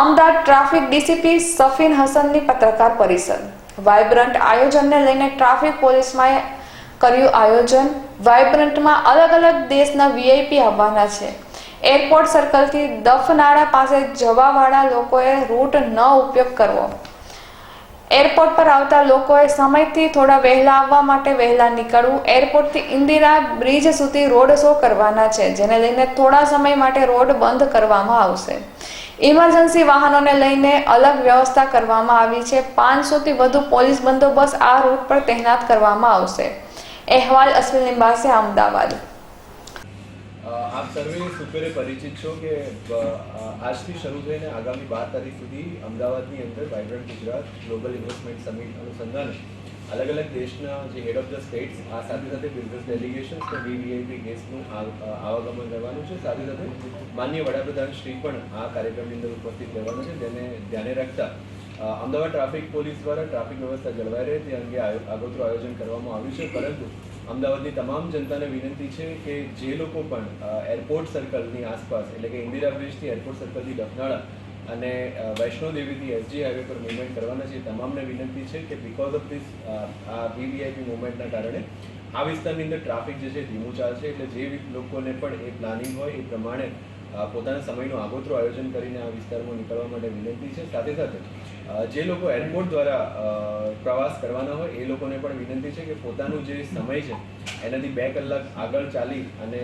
Ahmedabad traffic DCP Safin હસનની પત્રકાર પરિષદ. વાઇબ્રન્ટ આયોજનને લઈને ટ્રાફિક પોલીસમાં કર્યું આયોજન. વાઇબ્રન્ટમાં અલગ અલગ દેશના વીઆઈપી આવવાના છે. એરપોર્ટ સર્કલથી દફનાળા પાસે જવાવાળા લોકોએ રૂટ ન ઉપયોગ કરવો. એરપોર્ટ પર આવતા લોકોએ સમયથી થોડા વહેલા આવવા માટે વહેલા નીકળવું. એરપોર્ટથી ઇન્દિરા બ્રિજ સુધી રોડ શો કરવાના છે, જેને લઈને થોડા સમય માટે રોડ બંધ કરવામાં આવશે. ઇમરજન્સી વાહનોને લઈને અલગ વ્યવસ્થા કરવામાં આવી છે. પાંચસોથી વધુ પોલીસ બંદોબસ્ત આ રૂટ પર તહેનાત કરવામાં આવશે. અહેવાલ અશ્વિન લિંબાસે, અમદાવાદ. આપ સર્વે સુપેરે પરિચિત છો કે આજથી શરૂ થઈને આગામી બાર તારીખ સુધી અમદાવાદની અંદર vibrant Gujarat global investment summit અનુસંધાને અલગ અલગ દેશના જે હેડ ઓફ ધ સ્ટેટ્સ આ સાથે સાથે બિઝનેસ ડેલિગેશન કે વીવીઆઈપી ગેસ્ટનું આવાગમન રહેવાનું છે. સાથે સાથે માન્ય વડાપ્રધાન શ્રી પણ આ કાર્યક્રમની અંદર ઉપસ્થિત રહેવાનું છે, જેને ધ્યાને રાખતા અમદાવાદ ટ્રાફિક પોલીસ દ્વારા ટ્રાફિક વ્યવસ્થા જળવાઈ રહે તે અંગે આગોતરું આયોજન કરવામાં આવ્યું છે. પરંતુ અમદાવાદની તમામ જનતાને વિનંતી છે કે જે લોકો પણ એરપોર્ટ સર્કલની આસપાસ, એટલે કે ઇન્દિરા બ્રિજથી એરપોર્ટ સર્કલથી લખનાળા અને વૈષ્ણોદેવીથી એસજી હાઈવે પર મુવમેન્ટ કરવાના છે તમામને વિનંતી છે કે બિકોઝ ઓફ ધીસ આ વીવીઆઈપી મુવમેન્ટના કારણે આ વિસ્તારની અંદર ટ્રાફિક જે છે ધીમું ચાલશે, એટલે જે લોકોને પણ એ પ્લાનિંગ હોય એ પ્રમાણે પોતાના સમયનું આગોતરું આયોજન કરીને આ વિસ્તારમાં નીકળવા માટે વિનંતી છે. સાથે સાથે જે લોકો એરપોર્ટ દ્વારા પ્રવાસ કરવાના હોય, એ લોકોને પણ વિનંતી છે કે પોતાનું જે સમય છે, એનાથી બે કલાક આગળ ચાલી અને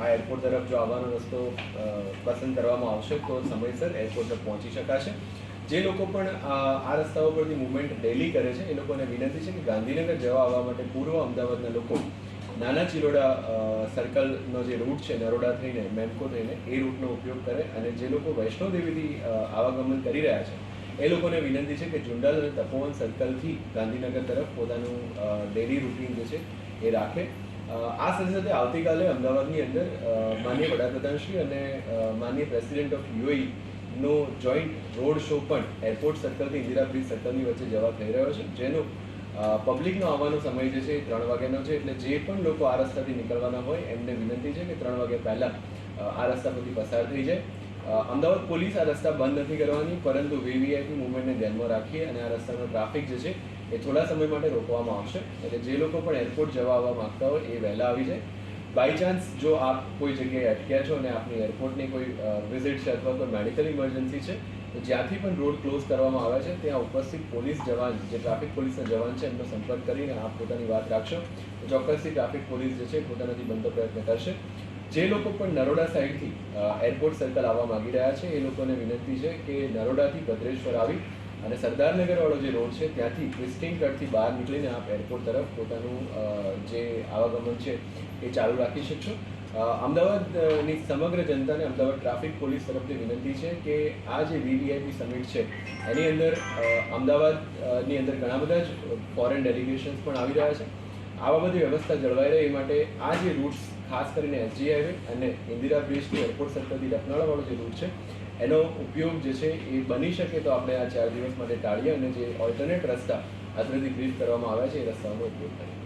આ એરપોર્ટ તરફ જો આવવાનો રસ્તો પસંદ કરવામાં આવશે તો સમયસર એરપોર્ટ પર પહોંચી શકાશે. જે લોકો પણ આ રસ્તાઓ પરથી મુવમેન્ટ ડેલી કરે છે, એ લોકોને વિનંતી છે કે ગાંધીનગર જવા આવવા માટે પૂર્વ અમદાવાદના લોકો નાના ચિલોડા સર્કલનો જે રૂટ છે, નરોડા થઈને મેમકો થઈને, એ રૂટનો ઉપયોગ કરે અને જે લોકો વૈષ્ણોદેવીથી આવાગમન કરી રહ્યા છે, એ લોકોને વિનંતી છે કે જુંડાલ અને તપોવન સર્કલથી ગાંધીનગર તરફ પોતાનું ડેલી રૂટીન જે છે, એ રાખે. આ સાથે સાથે આવતીકાલે અમદાવાદની અંદર માન્ય વડાપ્રધાન વડાપ્રધાનશ્રી અને માન્ય પ્રેસિડેન્ટ ઓફ યુએઈ નો જોઈન્ટ રોડ શો પણ એરપોર્ટ સર્કલથી ઇન્દિરા બ્રિજ સર્કલની વચ્ચે જવા થઈ રહ્યો છે, જેનો પબ્લિકનો આવવાનો સમય જે છે એ ત્રણ વાગ્યાનો છે, એટલે જે પણ લોકો આ રસ્તાથી નીકળવાના હોય, એમને વિનંતી છે કે ત્રણ વાગ્યા પહેલાં આ રસ્તા પરથી પસાર થઈ જાય. અમદાવાદ પોલીસ આ રસ્તા બંધ નથી કરવાની, પરંતુ વીવીઆઈપી મુવમેન્ટને ધ્યાનમાં રાખી અને આ રસ્તાનો ટ્રાફિક જે છે એ થોડા સમય માટે રોકવામાં આવશે. એટલે જે લોકો પણ એરપોર્ટ જવા આવવા માંગતા હોય એ વહેલા આવી જાય. બાય ચાન્સ જો આપ કોઈ જગ્યાએ અટક્યા છો અને આપની એરપોર્ટની કોઈ વિઝિટ છે અથવા કોઈ મેડિકલ ઇમરજન્સી છે, તો જ્યાંથી પણ રોડ ક્લોઝ કરવામાં આવે છે, ત્યાં ઉપસ્થિત પોલીસ જવાન, જે ટ્રાફિક પોલીસના જવાન છે, એમનો સંપર્ક કરીને આપ પોતાની વાત રાખશો. તો ચોક્કસથી ટ્રાફિક પોલીસ જે છે પોતાનાથી બનતો પ્રયત્ન કરશે. જે લોકો પણ નરોડા સાઈડથી એરપોર્ટ સર્કલ આવવા માંગી રહ્યા છે, એ લોકોને વિનંતી છે કે નરોડાથી ભદ્રેશ્વર આવી અને સરદારનગર વાળો જે રોડ છે, ત્યાંથી ક્રિસ્ટીન કટથી બહાર નીકળીને આપ એરપોર્ટ તરફ પોતાનું જે આવાગમન છે, એ ચાલુ રાખી શકશો. અમદાવાદની સમગ્ર જનતાને અમદાવાદ ટ્રાફિક પોલીસ તરફથી વિનંતી છે કે આ જે વીવીઆઈપી સમિટ છે, એની અંદર અમદાવાદની અંદર ઘણા બધા જ ફોરેન ડેલિગેશન્સ પણ આવી રહ્યા છે. આવા બધી વ્યવસ્થા જળવાઈ રહે એ માટે આ જે રૂટ્સ ખાસ કરીને એસજી હાઈવે અને ઇન્દિરા બ્રિજથી એરપોર્ટ સરકારથી લખનાળાવાળો જે રૂટ છે એનો ઉપયોગ જે છે એ બની શકે તો આપણે આ ચાર દિવસ માટે ટાળીએ અને જે ઓલ્ટરનેટ રસ્તા અત્રેથી બ્રિજ કરવામાં આવ્યા છે એ રસ્તાઓનો ઉપયોગ કરીએ.